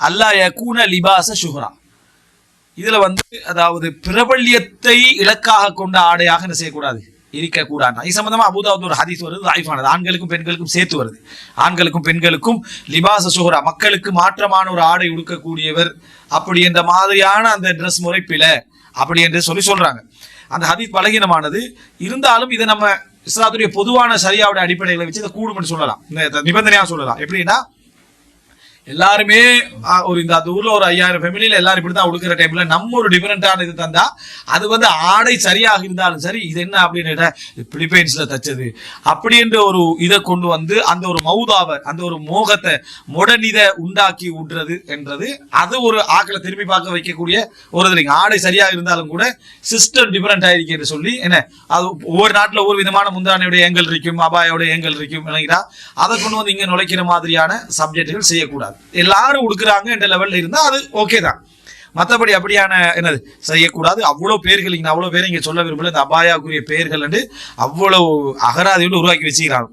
அல்லா யகூன லிபாச சுஹரா இதுல வந்து அதாவது பிரபல்யத்தை இலக்காக கொண்ட ஆடையாக என்ன செய்யக்கூடாது? இருக்கக்கூடாது இது சம்பந்தமா அபுதாவுத் ஒரு ஹதீஸ் வருது ஆய்வானது ஆண்களுக்கும் பெண்களுக்கும் சேர்த்து வருது. ஆண்களுக்கும் பெண்களுக்கும் லிபாச சுஹரா மக்களுக்கு மாற்றமான ஒரு ஆடை உடுக்கக்கூடியவர். அப்படி என்ற மாதிரியான அந்த ட்ரெஸ் முறை பிழை அப்படி என்று சொல்லி சொல்றாங்க. அந்த ஹதீஸ் பலகீனமானது. இருந்தாலும் இதை நம்ம இஸ்லாத்துடைய பொதுவான சரியாவுடைய அடிப்படைகளை வச்சு இதை கூடும்னு சொல்லலாம். நிபந்தனையாக நிபந்தனையா சொல்லலாம். எப்படின்னா எல்லாருமே ஒரு இந்த அந்த ஊர்ல ஒரு ஐயாயிரம் ஃபேமிலியில எல்லாரும் இப்படி தான் உடுக்கிற டைம்ல நம்ம ஒரு டிஃபரெண்டான இது தந்தா அது வந்து ஆடை சரியாக இருந்தாலும் சரி இது என்ன அப்படின்னு கேட்டா, பிலிப்பைன்ஸ்ல தச்சது. அப்படி என்ற ஒரு இதை கொண்டு வந்து அந்த ஒரு மௌதாவை அந்த ஒரு மோகத்தை முடநித உண்டாக்கி விடுறது என்றது அது ஒரு ஆக்களை திரும்பி பார்க்க வைக்கக்கூடிய ஒரு இது ஆடை சரியாக இருந்தாலும் கூட சிஸ்டம் டிஃபரெண்ட் ஆயிருக்கு என்று சொல்லி என்ன அது ஒவ்வொரு நாட்டில் ஒவ்வொரு விதமான முந்தானையுடைய ஏங்கல் இருக்கும் அபாயோட ஏங்கல் இருக்கும் இல்லைங்களா? அதை கொண்டு வந்து இங்கே நுழைக்கிற மாதிரியான சப்ஜெக்டுகள் செய்யக்கூடாது. எல்லாரும் உடுக்குறாங்க என்ற லெவல்ல இருந்தால் அது ஓகே தான். மற்றபடி அப்படியான என்னது செய்யக்கூடாது. அவ்வளோ பேர்கள் இங்கே அவ்வளோ பேர் இங்கே சொல்ல விரும்பல. இந்த அபாயாக்குரிய பெயர்கள் என்று அவ்வளோ அகராதியோடு உருவாக்கி வச்சுக்கிறாங்க.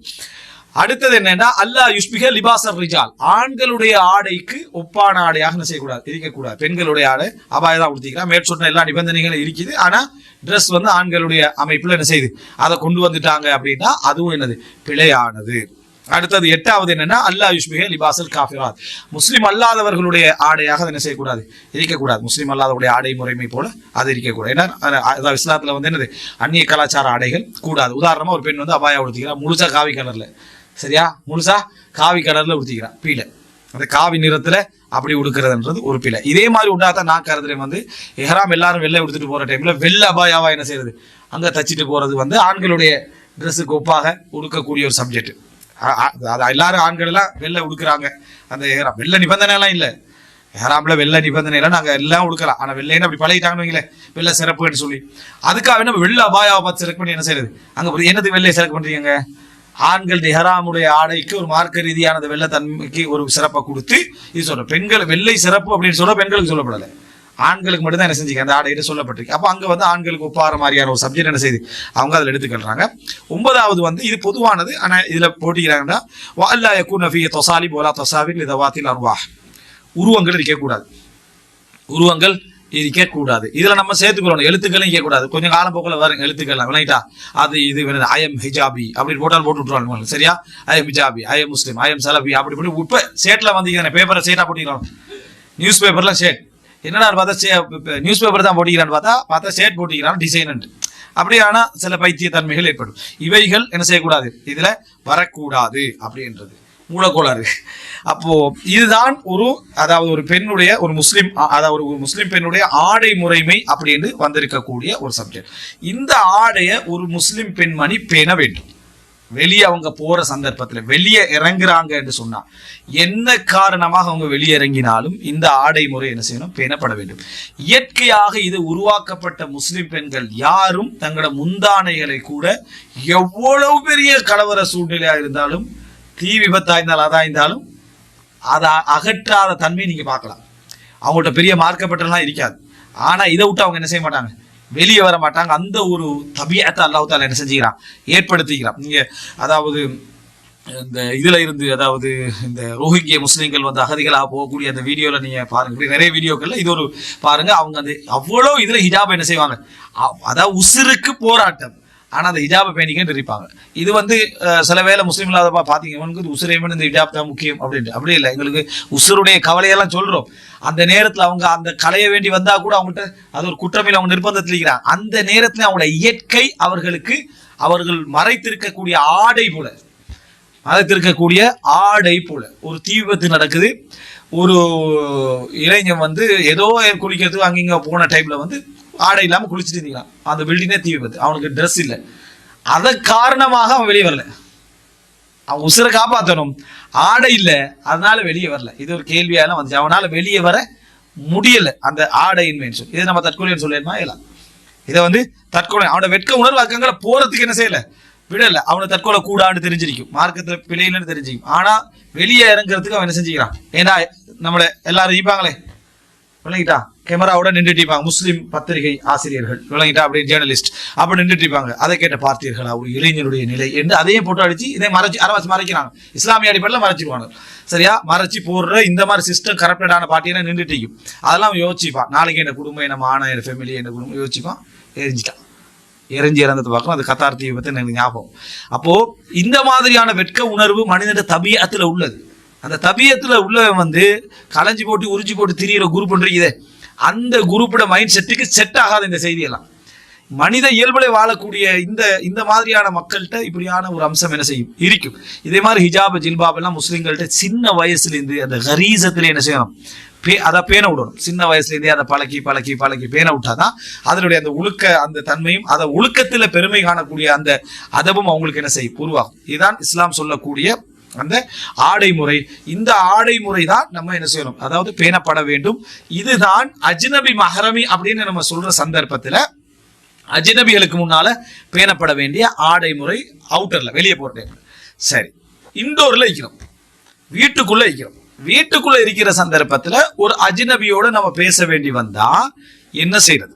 அடுத்தது என்னன்னா அல்லாஹ் யுஷ்பிக லிபாசர் ரிஜால். ஆண்களுடைய ஆடைக்கு ஒப்பான ஆடையாக என்ன செய்யக்கூடாது? இருக்கக்கூடாது பெண்களுடைய ஆடை அபாயம் தான் மேற் மேற்சொன்ன எல்லா நிபந்தனைகளும் இருக்குது. ஆனால் ட்ரெஸ் வந்து ஆண்களுடைய அமைப்பில் என்ன செய்யுது? அதை கொண்டு வந்துட்டாங்க அப்படின்னா அதுவும் என்னது? பிழையானது. அடுத்தது எட்டாவது என்னன்னா அல்லாஹ் யுஷ்பிக லிபாசல் காஃபிராத். முஸ்லீம் அல்லாதவர்களுடைய ஆடையாக அதை என்ன செய்யக்கூடாது? இருக்கக்கூடாது முஸ்லீம் அல்லாதவருடைய ஆடை முறைமை போல அது இருக்கக்கூடாது ஏன்னா அது- இஸ்லாத்துல வந்து என்னது? அந்நிய கலாச்சார ஆடைகள் கூடாது. உதாரணமா ஒரு பெண் வந்து அபாயா உடுத்திக்கிறா முழுசா காவி கலர்ல. சரியா? முழுசா காவி கலர்ல உடுத்திக்கிறா பீலை. அந்த காவி நிறத்துல அப்படி உடுக்கிறதுன்றது ஒரு பிழை இதே மாதிரி உண்டாதான் நான் கருதுறேன் வந்து எஹராம் எல்லாரும் வெளில உடுத்துட்டு போற டைம்ல வெள்ளை அபாயாவா என்ன செய்யறது? அங்க தச்சுட்டு போறது வந்து ஆண்களுடைய ட்ரெஸ்ஸுக்கு ஒப்பாக உடுக்கக்கூடிய ஒரு சப்ஜெக்ட் எல்லாரும் ஆண்கள் எல்லாம் வெளில உடுக்குறாங்க. அந்த எஹராம் வெள்ளை நிபந்தனை எல்லாம் இல்ல. எஹராம்ல வெள்ளை நிபந்தனை எல்லாம் நாங்க எல்லாம் உடுக்கலாம். ஆனா வெள்ளைன்னு அப்படி பழகிட்டாங்கன்னு வைங்களேன். வெள்ளை சிறப்புன்னு சொல்லி. அதுக்காக நம்ம வெள்ள அபாயாவை பார்த்து செலக்ட் பண்ணி என்ன செய்யறது அங்க போய் என்னது வெள்ளையை செலக்ட் பண்றீங்க? ஆண்கள் ஹெராமுடைய ஆடைக்கு ஒரு மார்க்க ரீதியானது வெள்ளத்தன்மைக்கு ஒரு சிறப்பை கொடுத்து இது சொல்ற பெண்கள் வெள்ளை சிறப்பு அப்படின்னு சொல்ல பெண்களுக்கு சொல்லப்படலை. ஆண்களுக்கு மட்டும் தான் என்ன செஞ்சுக்க அந்த ஆடையிட்டு சொல்லப்பட்டிருக்கு. அப்போ அங்கே வந்து ஆண்களுக்கு ஒப்பாற மாதிரியான ஒரு சப்ஜெக்ட் என்ன செய்யுது அவங்க அதில் எடுத்துக்கொள்றாங்க. ஒன்பதாவது வந்து இது பொதுவானது ஆனால் இதில் போட்டிக்கிறாங்கன்னா வால்லா யக்கூன ஃபீ தொசாலி போலா தொசாவில் இதவாத்தில் அருவா உருவங்கள் இருக்கக்கூடாது. உருவங்கள் இருக்கக்கூடாது. இதில் நம்ம சேர்த்துக்கிறோம் எழுத்துக்களும் இருக்கக்கூடாது. கொஞ்சம் காலம் போக்கில் வரும். எழுத்துக்கள்லாம் விளையாட்டா அது இது ஐஎம் ஹிஜாபி அப்படின்னு போட்டால் போட்டு விட்டுருவாங்க சரியா? I'm hijabi I'm Muslim I'm Salafi அப்படி இப்படி இப்ப சேட்ல வந்து பேப்பரை சேட்டாக போட்டிக்கலாம் நியூஸ் பேப்பர்லாம் சேட். என்னடா பார்த்தா நியூஸ் பேப்பர் தான் போட்டிக்கிறான்னு பார்த்தா பார்த்தா ஷேட் போட்டிக்கிறான் டிசைன் அப்படி சில பைத்திய தன்மைகள் ஏற்படும். இவைகள் என்ன செய்யக்கூடாது? இதுல வரக்கூடாது அப்படின்றது. மூலக்கோளாறு. அப்போ இதுதான் ஒரு அதாவது ஒரு பெண்ணுடைய ஒரு முஸ்லீம் அதாவது ஒரு முஸ்லீம் பெண்ணுடைய ஆடை முறைமை அப்படின்னு வந்திருக்கக்கூடிய ஒரு சப்ஜெக்ட் இந்த ஆடையை ஒரு முஸ்லீம் பெண்மணி பேண வேண்டும். வெளியே அவங்க போற சந்தர்ப்பத்துல வெளியே இறங்குறாங்க என்று சொன்னா என்ன காரணமாக அவங்க வெளியே இறங்கினாலும் இந்த ஆடை முறை என்ன செய்யணும்? பேணப்பட வேண்டும். இயற்கையாக இது உருவாக்கப்பட்ட முஸ்லிம் பெண்கள் யாரும் தங்களோட முந்தானைகளை கூட எவ்வளவு பெரிய கலவர சூழ்நிலையா இருந்தாலும் தீ விபத்தா இருந்தாலும் அதா இருந்தாலும் அதை அகற்றாத தன்மை நீங்க பார்க்கலாம். அவங்கள்ட்ட பெரிய மார்க்கப்பட்டலாம் இருக்காது. ஆனா இதை விட்டு அவங்க என்ன செய்ய மாட்டாங்க? வெளியே வர மாட்டாங்க. அந்த ஒரு தபியத்தை அல்லாஹ் தாலா என்ன செஞ்சுக்கிறான்? ஏற்படுத்திக்கிறான். நீங்க அதாவது இந்த இதுல இருந்து அதாவது இந்த ரோஹிங்கிய முஸ்லீம்கள் வந்து அகதிகளாக போகக்கூடிய அந்த வீடியோல நீங்க பாருங்க. நிறைய வீடியோக்கள்ல இது ஒரு பாருங்க அவங்க அந்த அவ்வளோ இதுல ஹிஜாப் என்ன செய்வாங்க? அதாவது உசுருக்கு போராட்டம். ஆனால் அந்த இஜாப பேணிக்கன்னு இருப்பாங்க இது வந்து சில வேலை முஸ்லீம் இல்லாதப்பா பார்த்தீங்க இவனுக்கு இந்த இஜாப் தான் முக்கியம் அப்படின்ட்டு. அப்படி இல்லை எங்களுக்கு உசுருடைய கவலையெல்லாம் சொல்கிறோம் அந்த நேரத்தில் அவங்க அந்த கலைய வேண்டி வந்தால் கூட அவங்கள்ட்ட அது ஒரு குற்றமையில் அவங்க நிர்பந்தத்தில் இருக்கிறாங்க. அந்த நேரத்தில் அவங்களோட இயற்கை அவர்களுக்கு அவர்கள் மறைத்திருக்கக்கூடிய ஆடை போல மறைத்திருக்கக்கூடிய ஆடை போல ஒரு தீ விபத்து நடக்குது. ஒரு இளைஞன் வந்து ஏதோ குளிக்கிறதுக்கு அங்கிங்க போன டைமில் வந்து ஆடை இல்லாமல் குளிச்சுட்டு இருந்தான் அந்த பில்டிங்கே தீ விபத்து அவனுக்கு ட்ரெஸ் இல்லை. அதன் காரணமாக அவன் வெளியே வரல. அவன் உசுரை காப்பாற்றணும் ஆடை இல்லை. அதனால வெளியே வரல. இது ஒரு கேள்வியால வந்துச்சு. அவனால வெளியே வர முடியல. அந்த ஆடையின் சொல்லி. இதை நம்ம தற்கொலைன்னு சொல்லிடுமா இல்லை. இதை வந்து தற்கொலை அவனோட வெட்க உணர்வு அக்கங்களை போறதுக்கு என்ன செய்யல? விடல. அவனை தற்கொலை கூடான்னு தெரிஞ்சிருக்கும். மார்க்கத்துல பிழையிலன்னு தெரிஞ்சிருக்கும். ஆனா வெளியே இறங்குறதுக்கு அவன் என்ன செஞ்சுக்கிறான்? ஏன்னா நம்மள எல்லாரும் ஈப்பாங்களே விளங்கிட்டா? கேமராவோட நின்றுட்டு இருப்பாங்க முஸ்லீம் பத்திரிகை ஆசிரியர்கள். விளங்கிட்டா அப்படி ஜேர்னலிஸ்ட் அப்படி நின்றுட்டு இருப்பாங்க அதை கேட்ட பார்த்தீர்களா? ஒரு இளைஞருடைய நிலை என்று அதையும் போட்டு அடிச்சு இதை மறைச்சு அரவாசி மறைக்கிறாங்க. இஸ்லாமிய அடிப்படையில் மறைச்சிருவாங்க. சரியா? மறைச்சு போடுற இந்த மாதிரி சிஸ்டம் கரப்டடான பாட்டியெல்லாம் நின்றுட்டு இருக்கும் அதெல்லாம் யோசிப்பான். நாளைக்கு என்ன குடும்பம் என்ன மான என் ஃபேமிலி என்ன குடும்பம் யோசிப்பான். எரிஞ்சிட்டான். எரிஞ்சு இறந்தது பார்க்கணும். அது கத்தார் தீவை பற்றி எனக்கு ஞாபகம். அப்போது இந்த மாதிரியான வெட்க உணர்வு மனிதன் தபியத்தில் உள்ளது. அந்த தபியத்தில் உள்ளவன் வந்து களைஞ்சி போட்டு உறிஞ்சி போட்டு திரியிற குரூப் இருக்குதே. அந்த குரூப்போட மைண்ட் செட்டுக்கு செட் ஆகாத இந்த செய்தியெல்லாம். மனித இயல்புல வாழக்கூடிய இந்த இந்த மாதிரியான மக்கள்கிட்ட இப்படியான ஒரு அம்சம் என்ன செய்யும்? இருக்கும். இதே மாதிரி ஹிஜாப் ஜில்பாப் எல்லாம் முஸ்லீம்கள்ட்ட சின்ன வயசுலேருந்து அந்த கரீசத்துல என்ன செய்யணும்? பே அதை பேண விடணும். சின்ன வயசுலேருந்தே அதை பழக்கி பழக்கி பழக்கி பேண விட்டாதான் அதனுடைய அந்த ஒழுக்க அந்த தன்மையும் அதை ஒழுக்கத்தில் பெருமை காணக்கூடிய அந்த அதவும் அவங்களுக்கு என்ன செய்யும்? உருவாகும். இதுதான் இஸ்லாம் சொல்லக்கூடிய அந்த ஆடை முறை. இந்த ஆடை முறை தான் நம்ம என்ன செய்யணும்? அதாவது பேணப்பட வேண்டும். இதுதான் அஜ்னபி மஹரமி அப்படின்னு நம்ம சொல்ற சந்தர்ப்பத்துல அஜ்னபிகளுக்கு முன்னால பேணப்பட வேண்டிய ஆடை முறை அவுட்டர்ல வெளியே போற டைம்ல சரி. இன்டோர்ல இருக்கிறோம் வீட்டுக்குள்ள இருக்கிறோம் வீட்டுக்குள்ள இருக்கிற சந்தர்ப்பத்துல ஒரு அஜ்னபியோட நம்ம பேச வேண்டி வந்தா என்ன செய்யறது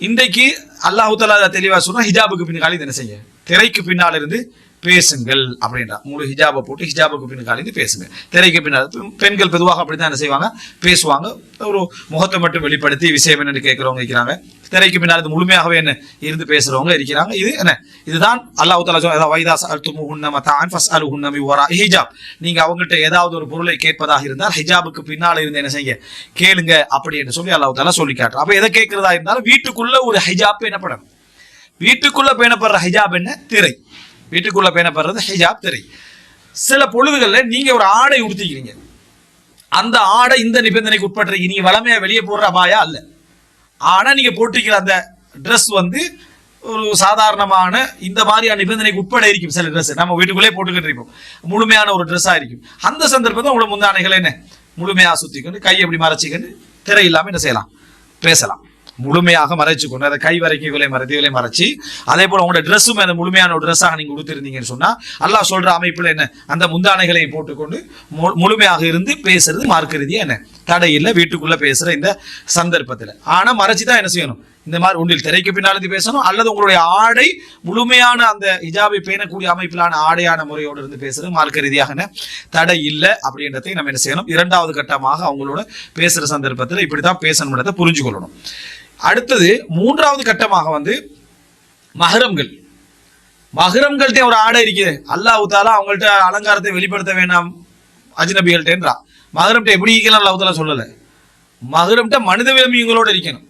இன்றைக்கு அல்லாஹு தலா தெளிவா சொன்னா ஹிஜாபுக்கு பின்னாடி என்ன செய்ய? திரைக்கு பின்னால் இருந்து பேசுங்கள் அப்படின்றா முழு ஹிஜாபை போட்டு ஹிஜாபுக்கு பின் இருந்து பேசுங்க திரைக்கு பின்னால் பெண்கள் பொதுவாக அப்படிதான் என்ன செய்வாங்க? பேசுவாங்க. ஒரு முகத்தை மட்டும் வெளிப்படுத்தி விஷயம் என்னன்னு கேட்கறவங்க இருக்கிறாங்க. திரைக்கு பின்னால் இது முழுமையாகவே என்ன? இருந்து பேசுறவங்க இருக்கிறாங்க. இது என்ன? இதுதான் அல்லாஹ் தாலா சொல்ல வைதா அல்துமு ஹுன்ன மதான் ஃபஸ் அலு ஹுன்னமி ஓரா ஹிஜாப். நீங்க அவங்ககிட்ட ஏதாவது ஒரு பொருளை கேட்பதாக இருந்தால் ஹிஜாபுக்கு பின்னால் இருந்து என்ன செய்ய கேளுங்க அப்படி என்று சொல்லி அல்லாஹ் தாலா சொல்லி காட்டுறோம் அப்போ எதை கேட்கறதா இருந்தாலும் வீட்டுக்குள்ள ஒரு ஹிஜாப் என்னப்படும் வீட்டுக்குள்ள பேணப்படுற ஹிஜாப் என்ன? திரை. வீட்டுக்குள்ள பேணப்படுறது ஹிஜாப் திரை சில பொழுதுகளில் நீங்கள் ஒரு ஆடை உடுத்திக்கிறீங்க. அந்த ஆடை இந்த நிபந்தனைக்கு உட்பட்டிருக்கீங்க நீங்கள் வளமையாக வெளியே போடுற அபாயா அல்ல. ஆனால் நீங்கள் போட்டிருக்கிற அந்த ட்ரெஸ் வந்து ஒரு சாதாரணமான இந்த மாதிரியான நிபந்தனைக்கு உட்பட இருக்கும் சில ட்ரெஸ் நம்ம வீட்டுக்குள்ளே போட்டுக்கிட்டு இருப்போம். முழுமையான ஒரு ட்ரெஸ்ஸாக இருக்கும். அந்த சந்தர்ப்பத்தில் உங்களோட முந்தானைகளை என்ன? முழுமையாக சுற்றிக்கொண்டு கையை எப்படி மறைச்சிக்கொண்டு திரை இல்லாமல் என்ன செய்யலாம்? பேசலாம். முழுமையாக மறைச்சு கொண்டு அதை கை வரைக்கும் இவளை மறைத்து இவளை மறைச்சு அதே போல உங்களோட ட்ரெஸ்ஸும் அந்த முழுமையான ஒரு ட்ரெஸ்ஸாக நீங்கள் கொடுத்துருந்தீங்கன்னு சொன்னால் அல்லாஹ் சொல்ற அமைப்பில் என்ன? அந்த முந்தானைகளை போட்டுக்கொண்டு மு- முழுமையாக இருந்து பேசுறது மார்க்கரீதியான என்ன? தடை இல்லை பேசுகிற இந்த சந்தர்ப்பத்தில். ஆனால் மறைச்சு தான் என்ன செய்யணும்? இந்த மாதிரி ஒன்றில் திரைக்கு பின்னாலிருந்து பேசணும் அல்லது உங்களுடைய ஆடை முழுமையான அந்த ஹிஜாபை பேணக்கூடிய அமைப்பிலான ஆடையான முறையோடு இருந்து பேசுறது மார்க்க ரீதியாக என்ன? தடை இல்லை அப்படின்றதை நம்ம என்ன செய்யணும்? இரண்டாவது கட்டமாக அவங்களோட பேசுற சந்தர்ப்பத்தில் இப்படி தான் பேசணும்ன்றதை புரிஞ்சு கொள்ளணும் அடுத்தது மூன்றாவது கட்டமாக வந்து மகரம்கள் மகரம்கள்ட்ட ஒரு ஆடை இருக்குது. அல்லாஹ் தாலா அவங்கள்ட்ட அலங்காரத்தை வெளிப்படுத்த வேண்டாம் அஜ்னபிகள்ட்டேன்றா மகரம்ட்ட எப்படி இருக்கலாம் அல்லாஹ் தாலா சொல்லலை. மகரம்ட்ட மனித விளம்பியங்களோடு இருக்கணும்.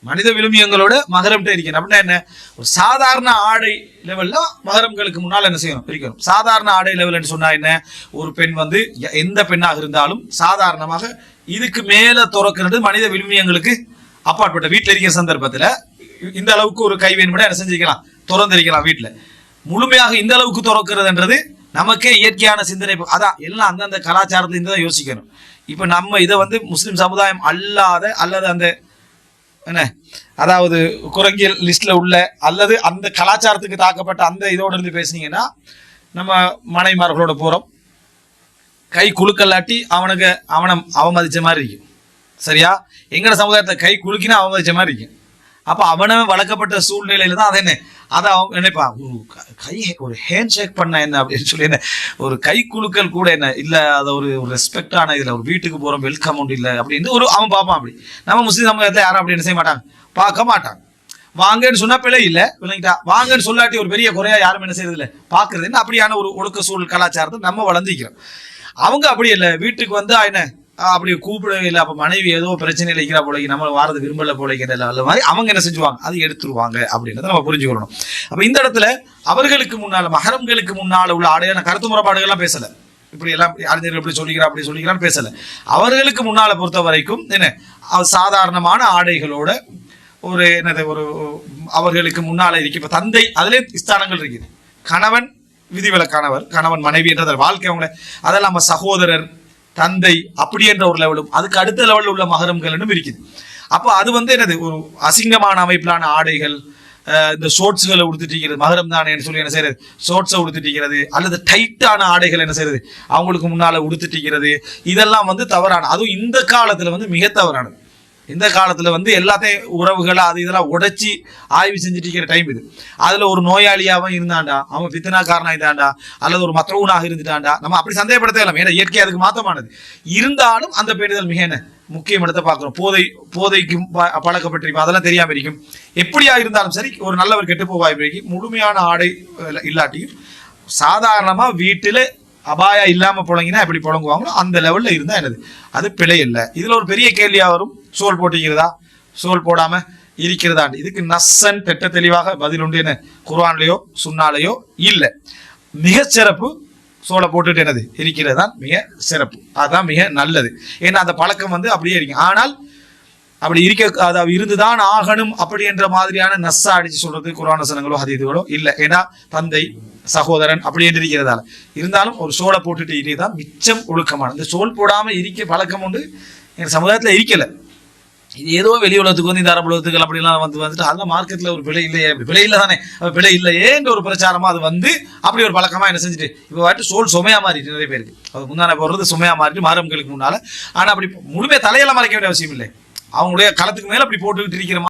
மனித விழுமியங்களோட மகரம்கிட்ட இருக்கணும். அப்படின்னா என்ன? ஒரு சாதாரண ஆடை லெவலில் மகரம்களுக்கு முன்னால் என்ன செய்யணும்? இருக்கணும் சாதாரண ஆடை லெவல்னு சொன்னால் என்ன? ஒரு பெண் வந்து எ- எந்த பெண்ணாக இருந்தாலும் சாதாரணமாக இதுக்கு மேலே துறக்கிறது மனித விழுமியங்களுக்கு அப்பாற்பட்ட வீட்டில் இருக்கிற சந்தர்ப்பத்தில் இந்த அளவுக்கு ஒரு கை வேணும்னா என்ன செஞ்சிருக்கலாம் திறந்திருக்கலாம் வீட்டில். முழுமையாக இந்த அளவுக்கு திறக்கிறதுன்றது நமக்கே இயற்கையான சிந்தனை. அதான் எல்லாம் அந்தந்த கலாச்சாரத்துல இருந்து தான் யோசிக்கணும். இப்போ நம்ம இதை வந்து முஸ்லீம் சமுதாயம் அல்லாத அல்லது அந்த என்ன அதாவது குரங்கியல் லிஸ்ட்டில் உள்ள அல்லது அந்த கலாச்சாரத்துக்கு தாக்கப்பட்ட அந்த இதோடு இருந்து பேசுனீங்கன்னா நம்ம மனைமார்களோட போகிறோம் கை குலுக்கல்லாட்டி அவனுக்கு அவனை அவமதித்த மாதிரி இருக்கும். சரியா? எங்கட சமுதாயத்தை கை குலுக்கினா அவமதிச்ச மாதிரி இருக்கும் அப்ப அவனவன் வளர்க்கப்பட்ட சூழ்நிலையில தான் அதை என்ன அதை அவன் நினைப்பான் ஒரு கை ஒரு ஹேண்ட் ஷேக் பண்ண என்ன? அப்படின்னு சொல்லி என்ன ஒரு கை குலுக்கல் கூட என்ன இல்ல அதை ஒரு ஒரு ரெஸ்பெக்டான இதுல ஒரு வீட்டுக்கு போறோம் வெல்கம் உண்டு இல்லை அப்படின்னு ஒரு அவன் பார்ப்பான் அப்படி. நம்ம முஸ்லீம் சமுதாயத்தில் யாரும் அப்படி என்ன செய்ய மாட்டாங்க? பார்க்க மாட்டாங்க. வாங்கன்னு சொன்னா பிழை இல்லை பிள்ளைங்கிட்டா வாங்கன்னு சொல்லாட்டி ஒரு பெரிய குறையா யாரும் என்ன செய்யறது இல்லை. பாக்குறது என்ன? அப்படியான ஒரு ஒழுக்க சூழல் கலாச்சாரத்தை நம்ம வளர்ந்திக்கிறோம். அவங்க அப்படி இல்லை வீட்டுக்கு வந்து என்ன? அப்படி கூப்பிடவே இல்லை. அப்போ மனைவி ஏதோ பிரச்சனையில் இருக்கிறா போலக்கு நம்ம வாரது விரும்பல போலக்கு அந்த மாதிரி அவங்க என்ன செஞ்சுவாங்க அது எடுத்துருவாங்க அப்படின்றத நம்ம புரிஞ்சுக்கணும். அப்போ இந்த இடத்துல அவர்களுக்கு முன்னால் மகரம்களுக்கு முன்னால் உள்ள ஆடையான கருத்து முறைப்பாடுகள்லாம் பேசலை. இப்படி எல்லாம் அறிஞர்கள் இப்படி சொல்லிக்கிறா அப்படி சொல்லிக்கிறான்னு பேசலை. அவர்களுக்கு முன்னால் பொறுத்த வரைக்கும் என்ன சாதாரணமான ஆடைகளோட ஒரு என்னது ஒரு அவர்களுக்கு முன்னால் இருக்கு. இப்போ தந்தை அதிலே ஸ்தானங்கள் இருக்குது. கணவன் விதிவிலக்கானவர் கணவன் மனைவி என்றதால் வாழ்க்கை அவங்கள அதெல்லாம் நம்ம சகோதரர் தந்தை அப்படி என்ற ஒரு லெவலும் அதுக்கு அடுத்த லெவலில் உள்ள மகரம்களும் இருக்குது அப்போ அது வந்து என்னது? ஒரு அசிங்கமான அமைப்பிலான ஆடைகள் இந்த ஷோர்ட்ஸ்களை உடுத்திட்டிருக்கிறது மகரம் தானேன்னு சொல்லி என்ன செய்யறது? ஷோர்ட்ஸை உடுத்திட்டிருக்கிறது அல்லது டைட்டான ஆடைகள் என்ன செய்யறது? அவங்களுக்கு முன்னால உடுத்திட்டிருக்கிறது இதெல்லாம் வந்து தவறான அதுவும் இந்த காலத்துல வந்து மிக தவறானது. இந்த காலத்துல வந்து எல்லாத்தையும் உறவுகளை அது இதெல்லாம் உடைச்சி ஆய்வு செஞ்சுட்டு இருக்கிற டைம் இது. அதுல ஒரு நோயாளியாகவும் இருந்தாண்டா அவன் பித்தனாக்காரனா இருந்தாண்டா அல்லது ஒரு மற்றவனாக இருந்துட்டாண்டா நம்ம அப்படி சந்தேகப்படுத்த இல்லை ஏன்னா இயற்கை அதுக்கு மாத்தமானது. இருந்தாலும் அந்த பேரிதல் மிக என்ன? முக்கியம் இடத்தை பார்க்குறோம். போதை போதைக்கும் ப- பழக்கப்பட்டிருக்கும். அதெல்லாம் தெரியாம இருக்கும். எப்படியா இருந்தாலும் சரி ஒரு நல்லவர் கெட்டு போவாய் வாய்ப்பு முழுமையான ஆடை இல்லாட்டியும் சாதாரணமா வீட்டுல அபாயம் இல்லாமல் புழங்கினா எப்படி புழங்குவாங்களோ அந்த லெவலில் இருந்தால் என்னது? அது பிழை இல்லை இதில் ஒரு பெரிய கேள்வியாக வரும். சோல் போட்டிக்கிறதா சோல் போடாமல் இருக்கிறதா இதுக்கு நஸ்ஸன் திட்ட தெளிவாக பதில் உண்டு என்ன? குர்ஆன்லயோ சுன்னாலையோ இல்லை. மிக சிறப்பு சோலை போட்டுட்டு என்னது? இருக்கிறது தான் மிக சிறப்பு. அதுதான் மிக நல்லது. ஏன்னா அந்த பழக்கம் வந்து அப்படியே இருக்கு. ஆனால் அப்படி இருக்க அதாவது இருந்துதான் ஆகணும் அப்படி என்ற மாதிரியான நஸ்ஸா அடிச்சு சொல்றது சனங்களோ அது இதுகளோ இல்லை. ஏன்னா தந்தை சகோதரன் அப்படி என்று இருக்கிறதால இருந்தாலும் ஒரு சோலை போட்டுட்டு இருக்கிறதான் மிச்சம் ஒழுக்கமான. இந்த சோல் போடாமல் இருக்க பழக்கம் உண்டு. எங்கள் சமுதாயத்தில் இருக்கலை. இது ஏதோ வெளி உலகத்துக்கு வந்து இந்த அரபு உலகத்துக்கு அப்படிலாம் வந்து வந்துட்டு அதெல்லாம் மார்க்கெட்டில் ஒரு விலை இல்லையே. அப்படி விலை இல்லை தானே. விலை இல்லையேன்ற ஒரு பிரச்சாரமாக அது வந்து அப்படி ஒரு பழக்கமாக என்ன செஞ்சுட்டு இப்போ வாட்டு சோல் சுமையா மாறிட்டு நிறைய பேருக்கு. அது முந்தான போடுறது சுமையாக மாறிட்டு மாரம்களுக்கு முன்னால். ஆனால் அப்படி முழுமையாக தலையெல்லாம் மறைக்க வேண்டிய அவசியம் இல்லை. அவங்களுடைய களத்துக்கு மேலே அப்படி போட்டுக்கிட்டு இருக்கிற